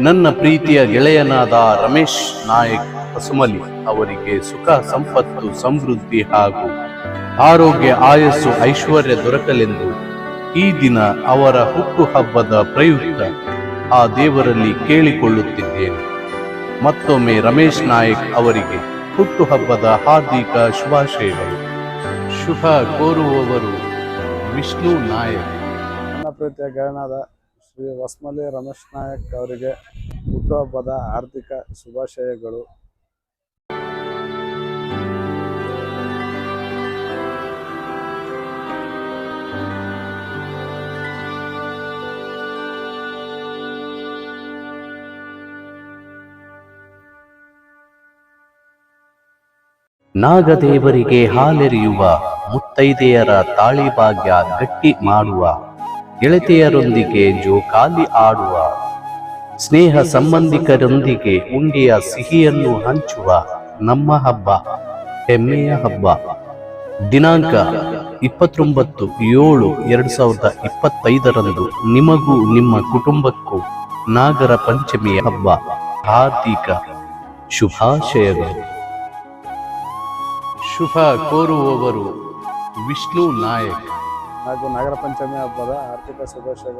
ನನ್ನ ಪ್ರೀತಿಯ ಗೆಳೆಯನಾದ ರಮೇಶ್ ನಾಯಕ್ ಹಸುಮಲಿ ಅವರಿಗೆ ಸುಖ, ಸಂಪತ್ತು, ಸಮೃದ್ಧಿ ಹಾಗೂ ಆರೋಗ್ಯ ಆಯಸ್ಸು ಐಶ್ವರ್ಯ ದೊರಕಲೆಂದು ಈ ದಿನ ಅವರ ಹುಟ್ಟುಹಬ್ಬದ ಪ್ರಯುಕ್ತ ಆ ದೇವರಲ್ಲಿ ಕೇಳಿಕೊಳ್ಳುತ್ತಿದ್ದೇನೆ. ಮತ್ತೊಮ್ಮೆ ರಮೇಶ್ ನಾಯಕ್ ಅವರಿಗೆ ಹುಟ್ಟುಹಬ್ಬದ ಹಾರ್ದಿಕ ಶುಭಾಶಯಗಳು. ಶುಭ ಕೋರುವವರು ವಿಷ್ಣು ನಾಯಕ್. ನನ್ನ ಪ್ರೀತಿಯ ಗೆಳೆಯನಾದ ಶ್ರೀ ರಮೇಶ್ ನಾಯಕ್ ಅವರಿಗೆ ಹುಟ್ಟುಹಬ್ಬದ ಆರ್ಥಿಕ ಶುಭಾಶಯಗಳು. ನಾಗದೇವರಿಗೆ ಹಾಲೆರೆಯುವ ಮುತ್ತೈದೆಯರ ತಾಳಿಭಾಗ್ಯ ಗಟ್ಟಿ ಮಾಡುವ ಗೆಳತಿಯರೊಂದಿಗೆ ಜೋಕಾಲಿ ಆಡುವ, ಸ್ನೇಹ ಸಂಬಂಧಿಕರೊಂದಿಗೆ ಉಂಡಿಯ ಸಿಹಿಯನ್ನು ಹಂಚುವ ನಮ್ಮ ಹಬ್ಬ, ಹೆಮ್ಮೆಯ ಹಬ್ಬ. ದಿನಾಂಕ ಇಪ್ಪತ್ತೊಂಬತ್ತು ಏಳು ಎರಡು ಸಾವಿರದ ಇಪ್ಪತ್ತೈದರಂದು ನಿಮಗೂ ನಿಮ್ಮ ಕುಟುಂಬಕ್ಕೂ ನಾಗರ ಪಂಚಮಿಯ ಹಬ್ಬ. ಹಾರ್ದಿಕ ಶುಭಾಶಯಗಳು. ಶುಭ ಕೋರುವವರು ವಿಷ್ಣು ನಾಯಕ್. ಹಾಗೂ ನಾಗರ ಪಂಚಮಿ ಹಬ್ಬದ ಆರ್ಥಿಕ ಶುಭಾಶಯಗಳು.